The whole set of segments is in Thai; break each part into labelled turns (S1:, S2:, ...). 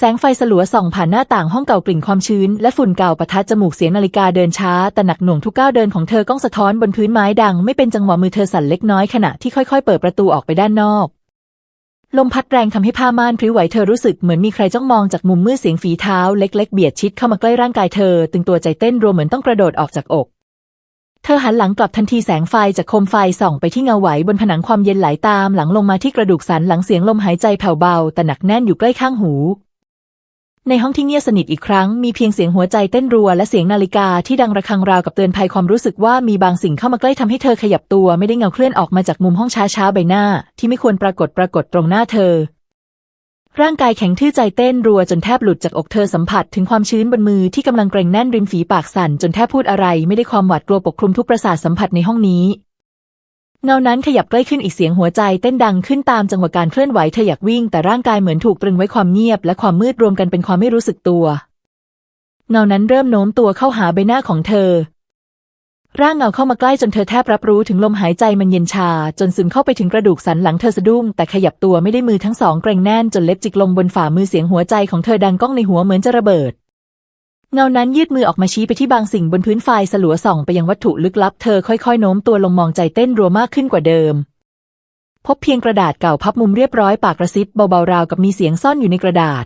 S1: แสงไฟสลัวส่องผ่านหน้าต่างห้องเก่ากลิ่นความชื้น และฝุ่นเก่าปะทะจมูกเสียงนาฬิกาเดินช้า แต่หนักหน่วงทุกก้าวเดินของเธอก้องสะท้อนบนพื้นไม้ดัง ไม่เป็นจังหวะมือเธอสั่นเล็กน้อยขณะที่ค่อยๆ เปิดประตูออกไปด้านนอก ลมพัดแรงทำให้ผ้าม่านพลิ้วไหวเธอรู้สึกเหมือนมีใครจ้องมองจากมุมมืดเสียงฝีเท้าเล็ก ๆ เบียดชิดเข้ามาใกล้ร่างกายเธอ ตึงตัวใจเต้นรัวเหมือนต้องกระโดดออกจากอกเธอหันหลังกลับทันทีแสงไฟจากโคมไฟส่องไปที่เงาไหวบนผนังความเย็นไหลตามหลังลงมาที่กระดูกสันหลังเสียงลมหายใจแผ่วเบาแต่หนักแน่นอยู่ใกล้ข้างหู ในห้องที่เงียบสนิทอีกครั้งมีเพียงเสียงหัวใจเต้นรัวและเสียงนาฬิกาที่ดังระฆังราวกับเตือนภัยความรู้สึกว่ามีบางสิ่งเข้ามาใกล้ทำให้เธอขยับตัวไม่ได้เงาเคลื่อนออกมาจากมุมห้องช้าช้าๆใบหน้า ที่ไม่ควรปรากฏปรากฏตรงหน้าเธอ ร่างกายแข็งทื่อใจเต้นรัวจนแทบหลุดจากอกเธอสัมผัสถึงความชื้นบนมือที่กำลังเกร็งแน่นริมฝีปากสั่นจนแทบพูดอะไรไม่ได้ความหวาดกลัวปกคลุมทุกประสาทสัมผัสในห้องนี้ เงานั้นขยับใกล้ขึ้นอีกเสียงหัวใจเต้นดังขึ้นตามจังหวะการเคลื่อนไหวเธออยากวิ่งแต่ร่างกายเหมือนถูกตรึงไว้ความเงียบและความมืดรวมกันเป็นความไม่รู้สึกตัว เงานั้นเริ่มโน้มตัวเข้าหาใบหน้าของเธอ ร่างเงาเข้ามาใกล้จนเธอแทบรับรู้ถึงลมหายใจมันเย็นชา จนซึมเข้าไปถึงกระดูกสันหลังเธอสะดุ้งแต่ขยับตัวไม่ได้มือทั้งสองเกรงแน่นจนเล็บจิกลงบนฝ่ามือเสียงหัวใจของเธอดังก้องในหัวเหมือนจะระเบิด เงานั้นยืดมือออกมาชี้ไปที่บางสิ่งบนพื้นไฟสลัวส่องไปยังวัตถุลึกลับเธอค่อยๆโน้มตัวลงมองใจเต้นรัวมากขึ้นกว่าเดิม พบเพียงกระดาษเก่าพับมุมเรียบร้อยปากกระซิบเบาๆราวกับมีเสียงซ่อนอยู่ในกระดาษ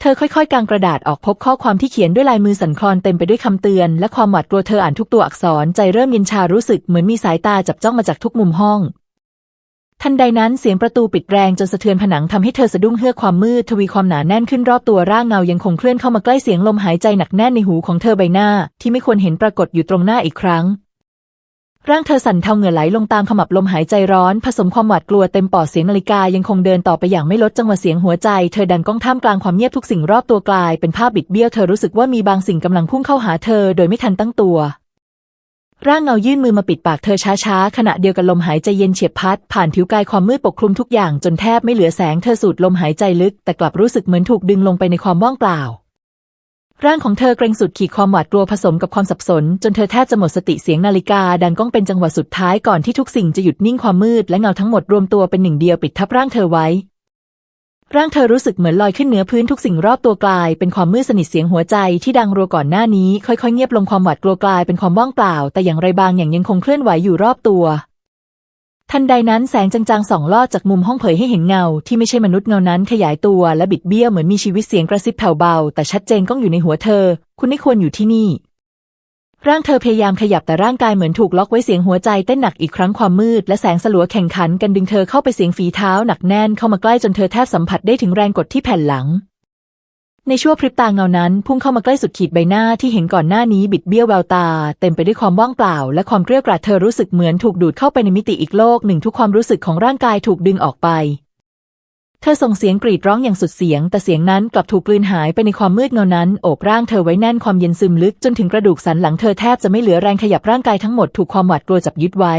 S1: เธอค่อยๆกางกระดาษออกพบข้อความที่เขียนด้วยลายมือสันคลอนเต็มไปด้วยคำเตือน และความหวาดกลัวเธออ่านทุกตัวอักษรใจเริ่มเย็นชารู้สึกเหมือนมีสายตาจับจ้องมาจากทุกมุมห้อง ทันใดนั้นเสียงประตูปิดแรงจนสะเทือนผนังทำให้เธอสะดุ้งเฮือกความมืดทวีความหนาแน่นขึ้นรอบตัวร่างเงายังคงเคลื่อนเข้ามาใกล้เสียงลมหายใจหนักแน่นในหูของเธอใบหน้า ที่ไม่ควรเห็นปรากฏอยู่ตรงหน้าอีกครั้ง ร่างเธอสั่นเทาเหงื่อไหลลงตามขมับลมหายใจร้อน ผสมความหวาดกลัวเต็มปอดเสียงนาฬิกายังคงเดินต่อไปอย่างไม่ลดจังหวะเสียงหัวใจเธอดังก้องท่ามกลางความเงียบทุกสิ่งรอบตัวกลายเป็นภาพบิดเบี้ยวเธอรู้สึกว่ามีบางสิ่งกำลังพุ่งเข้าหาเธอโดยไม่ทันตั้งตัว ร่างเงายื่นมือมาปิดปากเธอช้าๆ ขณะเดียวกันลมหายใจเย็นเฉียบพัด ผ่านผิวกายความมืดปกคลุมทุกอย่างจนแทบไม่เหลือแสงเธอสูดลมหายใจลึก แต่กลับรู้สึกเหมือนถูกดึงลงไปในความว่างเปล่า ร่างของเธอเกรงสุดขีดความหวาดกลัวผสมกับความสับสน จนเธอแทบจะหมดสติเสียงนาฬิกา ดังก้องเป็นจังหวะสุดท้ายก่อนที่ทุกสิ่งจะหยุดนิ่งความมืดและเงาทั้งหมดรวมตัวเป็นหนึ่งเดียวปิดทับร่างเธอไว้ ร่างเธอรู้สึกเหมือนลอยขึ้นเหนือพื้นทุกสิ่งรอบตัวกลาย เป็นความมืดสนิทเสียงหัวใจที่ดังรัวก่อนหน้านี้ ค่อยๆเงียบลงความหวาดกลัวกลายเป็นความว่างเปล่า แต่อย่างไรบางอย่างยังคงเคลื่อนไหวอยู่รอบตัว ทันใดนั้นแสงจางๆส่องลอดจากมุมห้องเผยให้เห็นเงา ที่ไม่ใช่มนุษย์เงานั้นขยายตัวและบิดเบี้ยวเหมือนมีชีวิตเสียงกระซิบแผ่วเบา แต่ชัดเจนก้องอยู่ในหัวเธอ คุณไม่ควรอยู่ที่นี่ ร่างเธอพยายามขยับแต่ร่างกายเหมือนถูกล็อกไว้เสียงหัวใจเต้นหนักอีกครั้งความมืด และแสงสลัวแข่งขันกันดึงเธอเข้าไปเสียงฝีเท้าหนักแน่นเข้ามาใกล้จนเธอแทบสัมผัสได้ถึงแรงกดที่แผ่นหลัง ในชั่วพริบตาเงานั้น พุ่งเข้ามาใกล้สุดขีดใบหน้าที่เห็นก่อนหน้านี้บิดเบี้ยวแววตา เต็มไปด้วยความว่างเปล่า และความเกลี้ยกล่อมเธอรู้สึกเหมือนถูกดูดเข้าไปในมิติอีกโลกหนึ่งทุกความรู้สึกของร่างกายถูกดึงออกไป เธอส่งเสียงกรีดร้องอย่างสุดเสียง แต่เสียงนั้นกลับถูกกลืนหายไปในความมืดเงานั้น โอบร่างเธอไว้แน่นความเย็นซึมลึกจนถึงกระดูกสันหลังเธอแทบจะไม่เหลือแรงขยับร่างกายทั้งหมดถูกความหวาดกลัวจับยึดไว้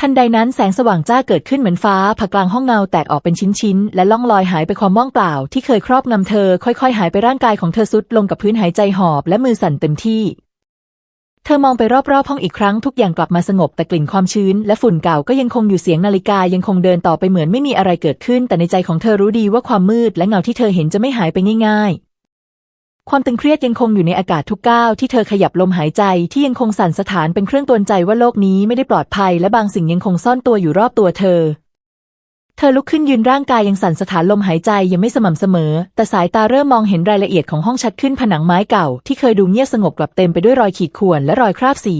S1: ทันใดนั้นแสงสว่างจ้าเกิดขึ้นเหมือนฟ้าผ่ากลางห้องเงาแตกออกเป็นชิ้นๆ และล่องลอยหายไปความว่างเปล่า ที่เคยครอบงำเธอค่อยๆ หายไปร่างกายของเธอสุดลงกับพื้นหายใจหอบและมือสั่นเต็มที่ เธอมองไปรอบๆห้องอีกครั้งทุกอย่างกลับมาสงบแต่กลิ่นความชื้น และฝุ่นเก่าก็ยังคงอยู่เสียงนาฬิกายังคงเดินต่อไปเหมือนไม่มีอะไรเกิดขึ้น แต่ในใจของเธอรู้ดีว่าความมืดและเงาที่เธอเห็นจะไม่หายไปง่าย ๆ ความตึงเครียดยังคงอยู่ในอากาศทุกก้าวที่เธอขยับลมหายใจที่ยังคงสั่นสถานเป็นเครื่องตือนใจว่าโลกนี้ไม่ได้ปลอดภัย และบางสิ่งยังคงซ่อนตัวอยู่รอบตัวเธอ เธอลุกขึ้นยืนร่างกายยังสั่นสถานลมหายใจยังไม่สม่ำเสมอ แต่สายตาเริ่มมองเห็นรายละเอียดของห้องชัดขึ้นผนังไม้เก่า ที่เคยดูเงียบสงบกลับเต็มไปด้วยรอยขีดข่วนและรอยคราบสี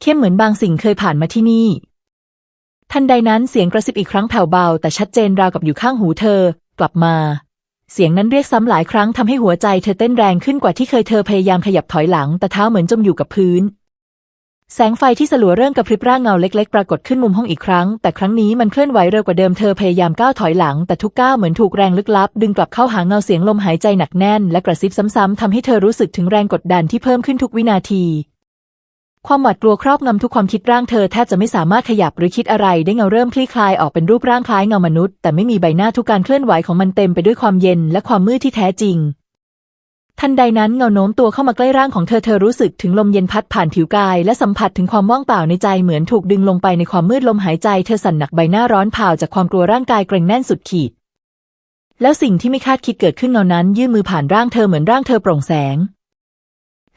S1: เข้มเหมือนบางสิ่งเคยผ่านมาที่นี่ ทันใดนั้นเสียงกระซิบอีกครั้งแผ่วเบา แต่ชัดเจนราวกับอยู่ข้างหูเธอ กลับมา เสียงนั้นเรียกซ้ำหลายครั้งทำให้หัวใจเธอเต้นแรงขึ้นกว่าที่เคยเธอพยายามขยับถอยหลัง แต่เท้าเหมือนจมอยู่กับพื้น แสงไฟที่สลัวเริ่มกระพริบร่างเงาเล็กๆ ปรากฏขึ้นมุมห้องอีกครั้ง แต่ครั้งนี้มันเคลื่อนไหวเร็วกว่าเดิมเธอพยายามก้าวถอยหลัง แต่ทุกก้าวเหมือนถูกแรงลึกลับ ดึงกลับเข้าหาเงาเสียงลมหายใจหนักแน่น และกระซิบซ้ำๆทำให้เธอรู้สึกถึงแรงกดดันที่เพิ่มขึ้นทุกวินาที ความหวาดกลัวครอบงำทุกความคิดร่างเธอแทบจะไม่สามารถขยับหรือคิดอะไรได้เงาเริ่มคลี่คลายออกเป็นรูปร่างคล้ายเงามนุษย์ แต่ไม่มีใบหน้าทุกการเคลื่อนไหวของมันเต็มไปด้วยความเย็นและความมืดที่แท้จริง ทันใดนั้นเงาโน้มตัวเข้ามาใกล้ร่างของเธอเธอรู้สึกถึงลมเย็นพัดผ่านผิวกาย และสัมผัสถึงความว่างเปล่าในใจเหมือนถูกดึงลงไปในความมืดลมหายใจเธอสั่นหนักใบหน้าร้อนเผาจากความกลัวร่างกายเกร็งแน่นสุดขีด แล้วสิ่งที่ไม่คาดคิดเกิดขึ้นเงานั้นยื่นมือผ่านร่างเธอเหมือนร่างเธอโปร่งแสง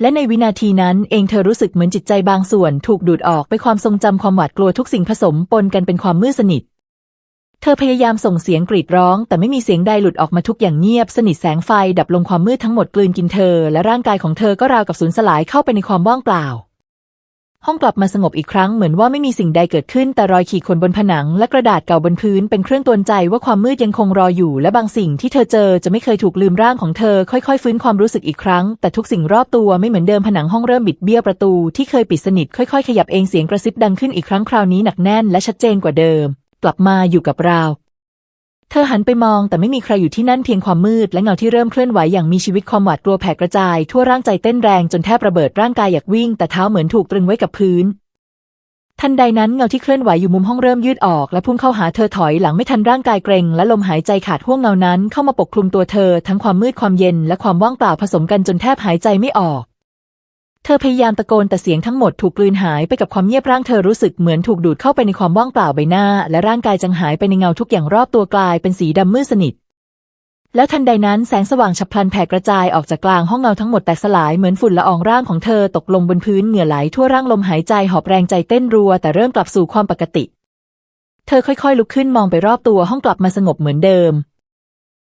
S1: และในวินาทีนั้นเองเธอรู้สึกเหมือนจิตใจบางส่วน ถูกดูดออกไปความทรงจำความหวาดกลัวทุกสิ่งผสมปนกันเป็นความมืดสนิท เธอพยายามส่งเสียงกรีดร้อง แต่ไม่มีเสียงใดหลุดออกมาทุกอย่างเงียบ สนิทแสงไฟดับลงความมืดทั้งหมดกลืนกินเธอ และร่างกายของเธอก็ราวกับสูญสลายเข้าไปในความว่างเปล่า ห้องกลับมาสงบอีกครั้งเหมือนว่าไม่มีสิ่งใดเกิดขึ้น แต่รอยขีดข่วนบนผนัง และกระดาษเก่าบนพื้นเป็นเครื่องตือนใจว่าความมืดยังคงรออยู่ และบางสิ่งที่เธอเจอจะไม่เคยถูกลืมร่างของเธอ ค่อยๆ ฟื้นความรู้สึกอีกครั้ง แต่ทุกสิ่งรอบตัวไม่เหมือนเดิมผนังห้องเริ่มบิดเบี้ยวประตูที่เคยปิดสนิทค่อยๆ ขยับเองเสียงกระซิบดังขึ้นอีกครั้งคราวนี้หนักแน่นและชัดเจนกว่าเดิม กลับมาอยู่กับเรา เธอหันไปมองแต่ไม่มีใครอยู่ที่นั่นเพียงความมืด และเงาที่เริ่มเคลื่อนไหวอย่างมีชีวิตความหวาดกลัวแผ่กระจาย ทั่วร่างใจเต้นแรงจนแทบระเบิดร่างกายอยากวิ่ง แต่เท้าเหมือนถูกตรึงไว้กับพื้น ทันใดนั้นเงาที่เคลื่อนไหวอยู่มุมห้องเริ่มยืดออก และพุ่งเข้าหาเธอถอยหลังไม่ทันร่างกายเกร็งและลมหายใจขาดห่วงเงานั้น เข้ามาปกคลุมตัวเธอ ทั้งความมืดความเย็นและความว่างเปล่าผสมกันจนแทบหายใจไม่ออก เธอพยายามตะโกนแต่เสียงทั้งหมดถูกกลืนหายไปกับความเงียบร่างเธอรู้สึกเหมือนถูกดูดเข้าไปในความว่างเปล่าใบหน้า และร่างกายจังหายไปในเงาทุกอย่างรอบตัวกลายเป็นสีดำมืดสนิท แล้วทันใดนั้นแสงสว่างฉับพลันแผ่กระจายออกจากกลางห้องเงาทั้งหมดแตกสลายเหมือนฝุ่นละอองร่างของเธอตกลงบนพื้นเหงื่อไหลทั่วร่างลมหายใจหอบแรงใจเต้นรัว แต่เริ่มกลับสู่ความปกติ เธอค่อยๆ ลุกขึ้นมองไปรอบตัวห้องกลับมาสงบเหมือนเดิม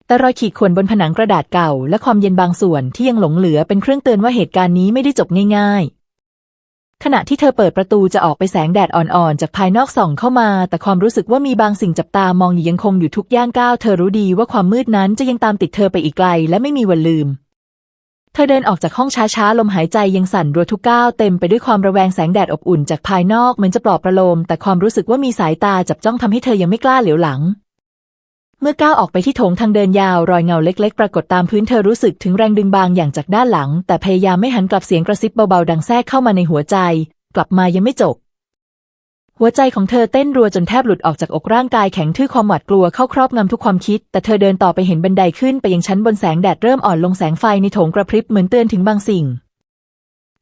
S1: แต่รอยขีดข่วนบนผนังกระดาษเก่า และความเย็นบางส่วนที่ยังหลงเหลือเป็นเครื่องเตือนว่าเหตุการณ์นี้ไม่ได้จบง่าย ๆ ขณะที่เธอเปิดประตูจะออกไปแสงแดดอ่อนๆ จากภายนอกส่องเข้ามา แต่ความรู้สึกว่ามีบางสิ่งจับตามองอยู่ยังคงอยู่ทุกย่างก้าวเธอรู้ดีว่าความมืดนั้นจะยังตามติดเธอไปอีกไกล และไม่มีวันลืมเธอเดินออกจากห้องช้าๆ ลมหายใจยังสั่นรัวทุกก้าวเต็มไปด้วยความระแวงแสงแดดอบอุ่นจากภายนอกเหมือนจะปลอบประโลม แต่ความรู้สึกว่ามีสายตาจับจ้องทำให้เธอยังไม่กล้าเหลียวหลัง เมื่อก้าวออกไปที่โถงทางเดินยาวรอยเงาเล็กๆ ปรากฏตามพื้นเธอรู้สึกถึงแรงดึงบางอย่างจากด้านหลัง แต่พยายามไม่หันกลับเสียงกระซิบเบาๆ ดังแทรกเข้ามาในหัวใจ กลับมายังไม่จบ หัวใจของเธอเต้นรัวจนแทบหลุดออกจากอกร่างกายแข็งทื่อความหวาดกลัวเข้าครอบงำทุกความคิด แต่เธอเดินต่อไปเห็นบันไดขึ้นไปยังชั้นบนแสงแดดเริ่มอ่อนลงแสงไฟในโถงกระพริบเหมือนเตือนถึงบางสิ่ง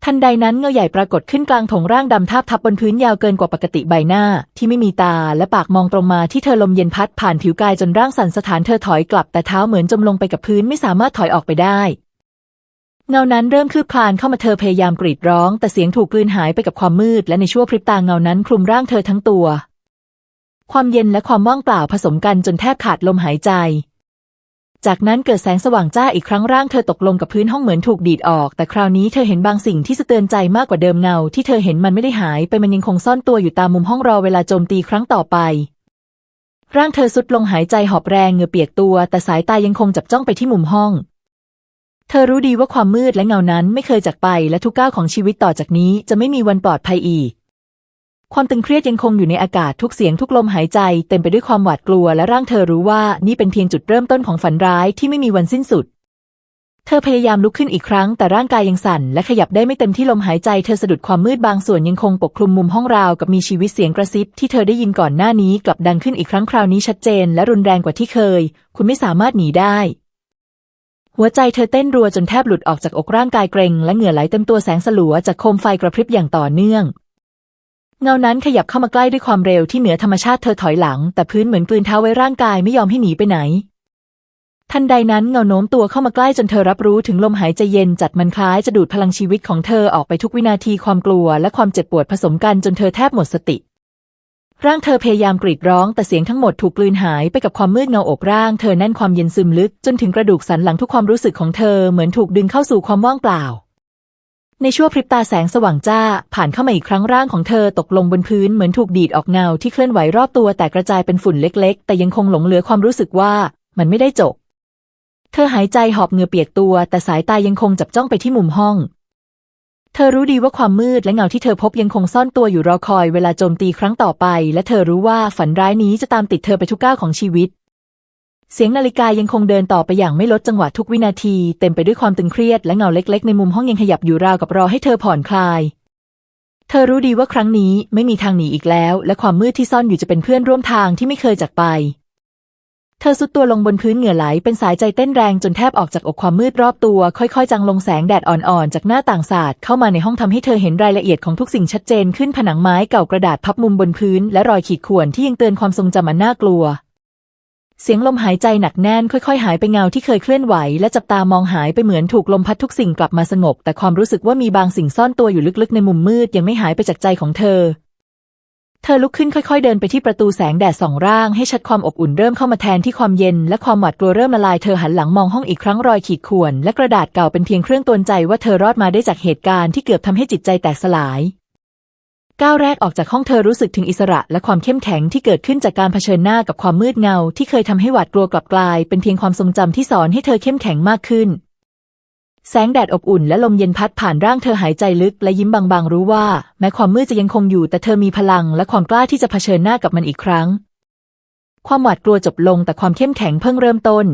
S1: ทันใดนั้นเงาใหญ่ปรากฏขึ้นกลางถงร่างดำทาบทับบนพื้นยาวเกินกว่าปกติใบหน้า ที่ไม่มีตาและปากมองตรงมาที่เธอลมเย็นพัดผ่านผิวกายจนร่างสั่นสถานเธอถอยกลับแต่เท้าเหมือนจมลงไปกับพื้นไม่สามารถถอยออกไปได้ เงานั้นเริ่มคืบคลานเข้ามาเธอพยายามกรีดร้อง แต่เสียงถูกกลืนหายไปกับความมืด และในชั่วพริบตาเงานั้นคลุมร่างเธอทั้งตัว ความเย็นและความว่างเปล่าผสมกันจนแทบขาดลมหายใจ จากนั้นเกิดแสงสว่างจ้าอีกครั้งร่างเธอตกลงกับพื้นห้องเหมือนถูกดีดออก แต่คราวนี้เธอเห็นบางสิ่งที่สะเตือนใจมากกว่าเดิมเงา ที่เธอเห็นมันไม่ได้หายไปมันยังคงซ่อนตัวอยู่ตามมุมห้องรอเวลาโจมตีครั้งต่อไป ร่างเธอสุดลงหายใจหอบแรงเหงื่อเปียกตัว แต่สายตายังคงจับจ้องไปที่มุมห้อง เธอรู้ดีว่าความมืดและเงานั้นไม่เคยจากไป และทุกก้าวของชีวิตต่อจากนี้จะไม่มีวันปลอดภัยอีก ความตึงเครียดยังคงอยู่ในอากาศทุกเสียงทุกลมหายใจ เต็มไปด้วยความหวาดกลัวและร่างเธอรู้ว่านี่เป็นเพียงจุดเริ่มต้นของฝันร้ายที่ไม่มีวันสิ้นสุด เธอพยายามลุกขึ้นอีกครั้ง แต่ร่างกายยังสั่น และขยับได้ไม่เต็มที่ลมหายใจเธอสะดุดความมืดบางส่วนยังคงปกคลุมมุมห้องราวกับมีชีวิตเสียงกระซิบที่เธอได้ยินก่อนหน้านี้กลับดังขึ้นอีกครั้งคราวนี้ชัดเจน และรุนแรงกว่าที่เคย คุณไม่สามารถหนีได้หัวใจเธอเต้นรัวจนแทบหลุดออกจากอกร่างกายเกร็งและเหงื่อไหลเต็มตัวแสงสลัวจากโคมไฟกระพริบอย่างต่อเนื่อง เงานั้นขยับเข้ามาใกล้ด้วยความเร็วที่เหนือธรรมชาติเธอถอยหลัง แต่พื้นเหมือนกลืนเท้าไว้ร่างกายไม่ยอมให้หนีไปไหน ทันใดนั้นเงาโน้มตัวเข้ามาใกล้จนเธอรับรู้ถึงลมหายใจเย็นจัดมันคล้ายจะดูดพลังชีวิตของเธอออกไปทุกวินาทีความกลัวและความเจ็บปวดผสมกันจนเธอแทบหมดสติ ร่างเธอพยายามกรีดร้องแต่เสียงทั้งหมดถูกกลืนหายไปกับความมืดเงาอกร่างเธอแน่นความเย็นซึมลึกจนถึงกระดูกสันหลังทุกความรู้สึกของเธอเหมือนถูกดึงเข้าสู่ความว่างเปล่า ในชั่วพริบตาแสงสว่างจ้า ผ่านเข้ามาอีกครั้งร่างของเธอตกลงบนพื้นเหมือนถูกดีดออกเงาที่เคลื่อนไหวรอบตัวแต่กระจายเป็นฝุ่นเล็ก ๆ แต่ยังคงหลงเหลือความรู้สึกว่ามันไม่ได้จบ เธอหายใจหอบเหงื่อเปียกตัว แต่สายตายังคงจับจ้องไปที่มุมห้อง เธอรู้ดีว่าความมืดและเงาที่เธอพบยังคงซ่อนตัวอยู่รอคอยเวลาโจมตีครั้งต่อไป และเธอรู้ว่าฝันร้ายนี้จะตามติดเธอไปทุกก้าวของชีวิต เสียงนาฬิกายังคงเดินต่อไปอย่างไม่ลดจังหวะทุกวินาที เต็มไปด้วยความตึงเครียดและเงาเล็ก ๆ ในมุมห้องยังขยับอยู่ราวกับรอให้เธอผ่อนคลาย เธอรู้ดีว่าครั้งนี้ไม่มีทางหนีอีกแล้ว และความมืดที่ซ่อนอยู่จะเป็นเพื่อนร่วมทางที่ไม่เคยจากไป เธอสุดตัวลงบนพื้นเหงื่อไหลเป็นสายใจเต้นแรงจนแทบออกจากอกความมืดรอบตัว ค่อยๆจางลงแสงแดดอ่อนๆจากหน้าต่างศาสตร์เข้ามาในห้องทำให้เธอเห็นรายละเอียดของทุกสิ่งชัดเจนขึ้นผนังไม้เก่ากระดาษพับมุมบนพื้น และรอยขีดข่วนที่ยังเตือนความทรงจำอันน่ากลัว เสียงลมหายใจหนักแน่นค่อยๆ หายไปเงาที่เคยเคลื่อนไหว และจับตามองหายไปเหมือนถูกลมพัดทุกสิ่งกลับมาสงบ แต่ความรู้สึกว่ามีบางสิ่งซ่อนตัวอยู่ลึกๆ ในมุมมืดยังไม่หายไปจากใจของเธอ เธอลุกขึ้นค่อยๆ เดินไปที่ประตูแสงแดดส่องร่างให้ชัดความอบอุ่นเริ่มเข้ามาแทนที่ความเย็น และความหวาดกลัวเริ่มละลายเธอหันหลังมองห้องอีกครั้งรอยขีดข่วนและกระดาษเก่าเป็นเพียงเครื่องตือนใจว่าเธอรอดมาได้จากเหตุการณ์ที่เกือบทำให้จิตใจแตกสลาย ก้าวแรกออกจากห้องเธอรู้สึกถึงอิสระและความเข้มแข็งที่เกิดขึ้นจากการเผชิญหน้ากับความมืดเงา ที่เคยทำให้หวาดกลัวกลับกลาย เป็นเพียงความทรงจำที่สอนให้เธอเข้มแข็งมากขึ้น แสงแดดอบอุ่นและลมเย็นพัดผ่านร่างเธอหายใจลึกและยิ้มบางๆ รู้ว่า แม้ความมืดจะยังคงอยู่ แต่เธอมีพลังและความกล้าที่จะเผชิญหน้ากับมันอีกครั้ง ความหวาดกลัวจบลงแต่ความเข้มแข็งเพิ่งเริ่มต้น